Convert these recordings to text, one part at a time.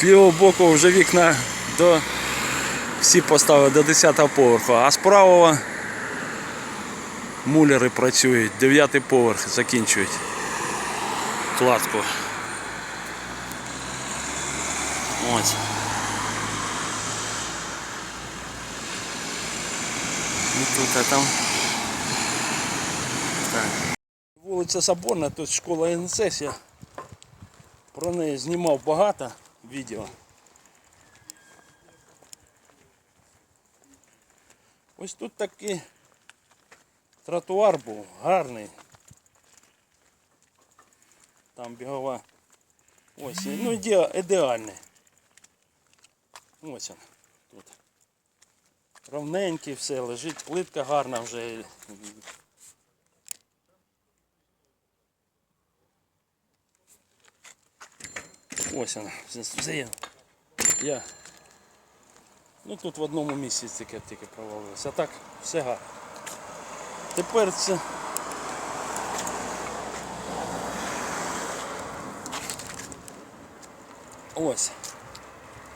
З лівого боку вже вікна до всі поставили до 10 поверху, а з правого муляри працюють, 9 поверх закінчують кладку. Ось. І тут, а там. Так. Вулиця Соборна, тут школа НСС. Я про неї знімав багато відео. Ось тут такий тротуар був гарний. Там бігова. Ось, ну іде- ідеальний. Ось він тут. Ровненький все, лежить, плитка гарна вже. Ось вона. Я. я. Ну тут в одному місці тільки, тільки провалилося. А так, все гарно. Тепер це. Ось.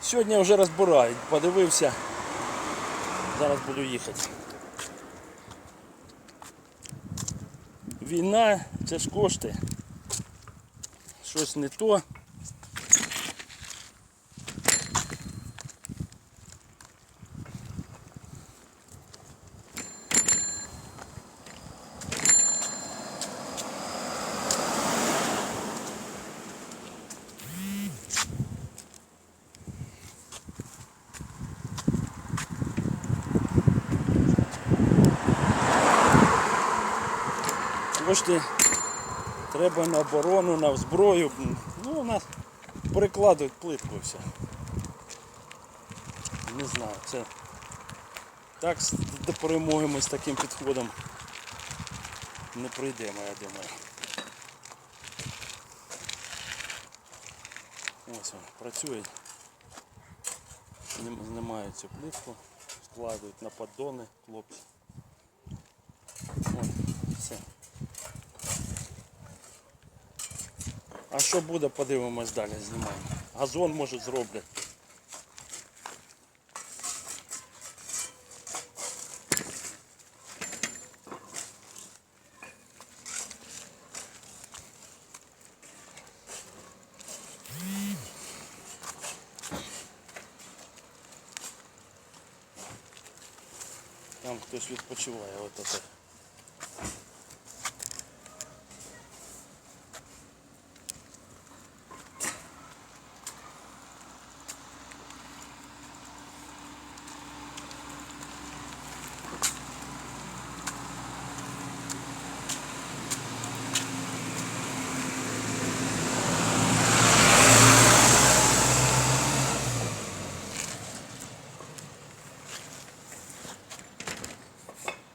Сьогодні вже розбирають, подивився. Зараз буду їхати. Війна, це ж кошти. Щось не то. Кошти треба на оборону, на зброю. Ну, у нас перекладують плитку все. Не знаю, це так до перемоги ми з таким підходом не прийдемо, я думаю. Ось він, працює. Знім- Знімають цю плитку, складують на поддони хлопці. Ось, все. А що буде, подивимось далі, знімаємо. Газон може зроблять. Там хтось відпочиває, от це.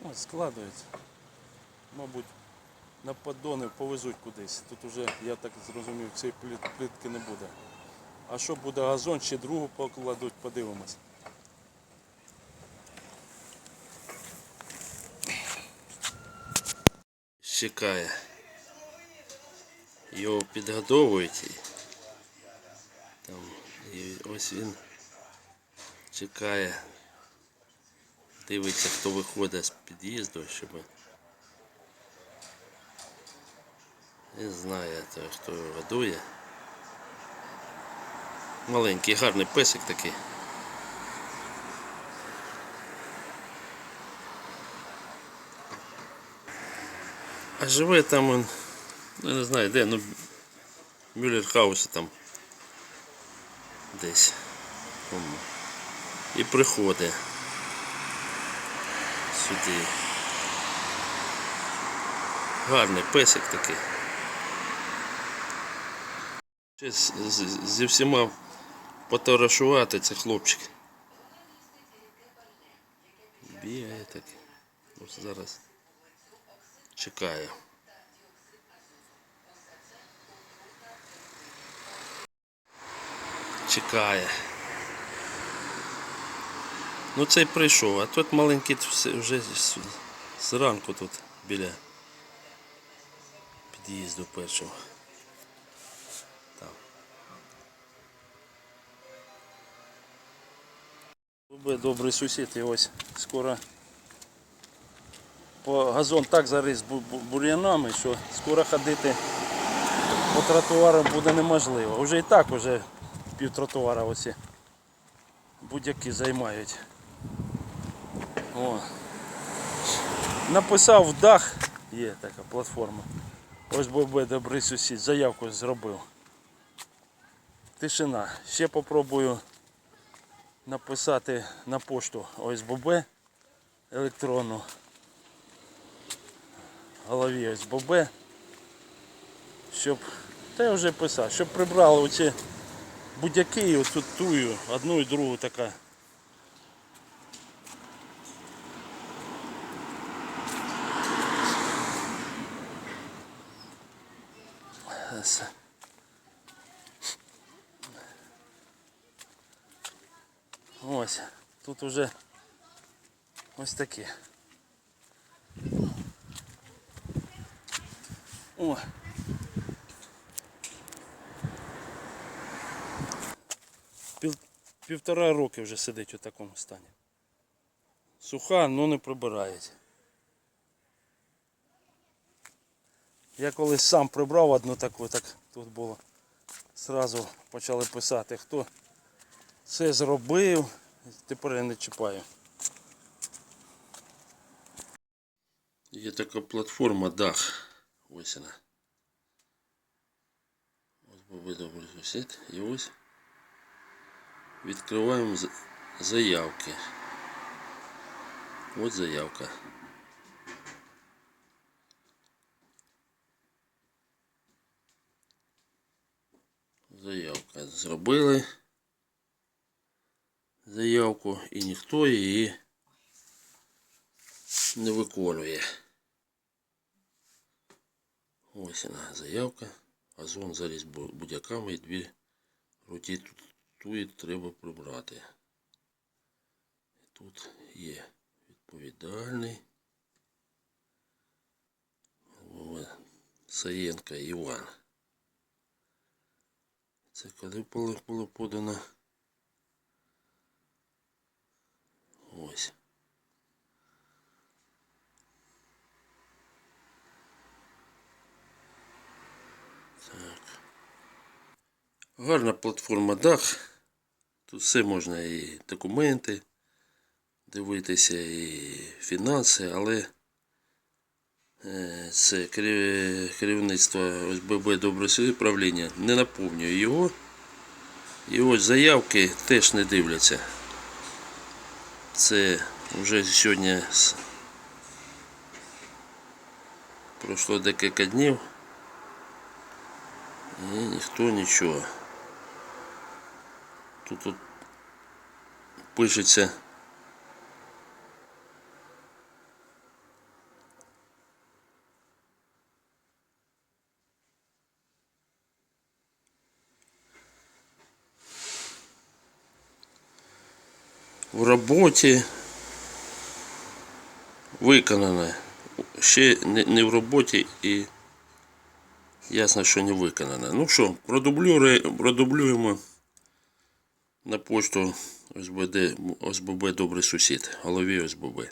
Ось складується. Мабуть, на поддони повезуть кудись. Тут уже, я так зрозумів, цієї плит- плитки не буде. А що буде газон, ще другу покладуть, подивимось. Чекає. Його підгодовують. Там, і ось він чекає дивиться, хто виходить з під'їзду, щоб не знає, то, хто його годує. Маленький, гарний песик такий. А живе там він, ну не знаю де, ну Мюллерхаусі там десь. І приходить сюди. Гарний песик такий. Ще з- з- Зі всіма потарашувати це хлопчик. Бігає так. Ось зараз чекає. Чекає. Ну цей прийшов, а тут маленький вже зранку тут біля під'їзду першого. Там. Добрий сусід, і ось скоро по газон так зарис бу- бу- бур'янами, що скоро ходити по тротуарам буде неможливо. Уже і так уже пів тротуара оці будь-які займають. О. Написав в дах, є така платформа. Ось ББ добрий сусід, заявку зробив. Тишина. Ще попробую написати на пошту ОСББ електронну. Голові ОСББ. Щоб. Та я вже писав, щоб прибрали оці будь-які оцю тую, одну і другу така. Ось. Ось, тут уже ось таке. О. Пів, півтора роки вже сидить у такому стані. Суха, але не прибирається. Я колись сам прибрав одну таку, так тут було. Зразу почали писати, хто це зробив. Тепер я не чіпаю. Є така платформа дах. Ось вона. Ось баби добрий сусід. І ось відкриваємо заявки. Ось заявка. Заявка зробили заявку і ніхто її не виконує. Ось вона заявка. Озон заріз бу- будяками і дві руті тут туї треба прибрати. Тут є відповідальний. О, Саєнко Іван. Це коли було, подано. Ось. Так. Гарна платформа дах. Тут все можна і документи дивитися, і фінанси, але е, це керівництво ОСББ Добросвіт правління не наповнює його. І ось заявки теж не дивляться. Це вже сьогодні пройшло декілька днів. І ніхто нічого. Тут, тут пишеться в роботі виконане. Ще не, в роботі і ясно, що не виконане. Ну що, продублює- продублюємо на пошту ОСБД, ОСББ Добрий сусід, голові ОСББ.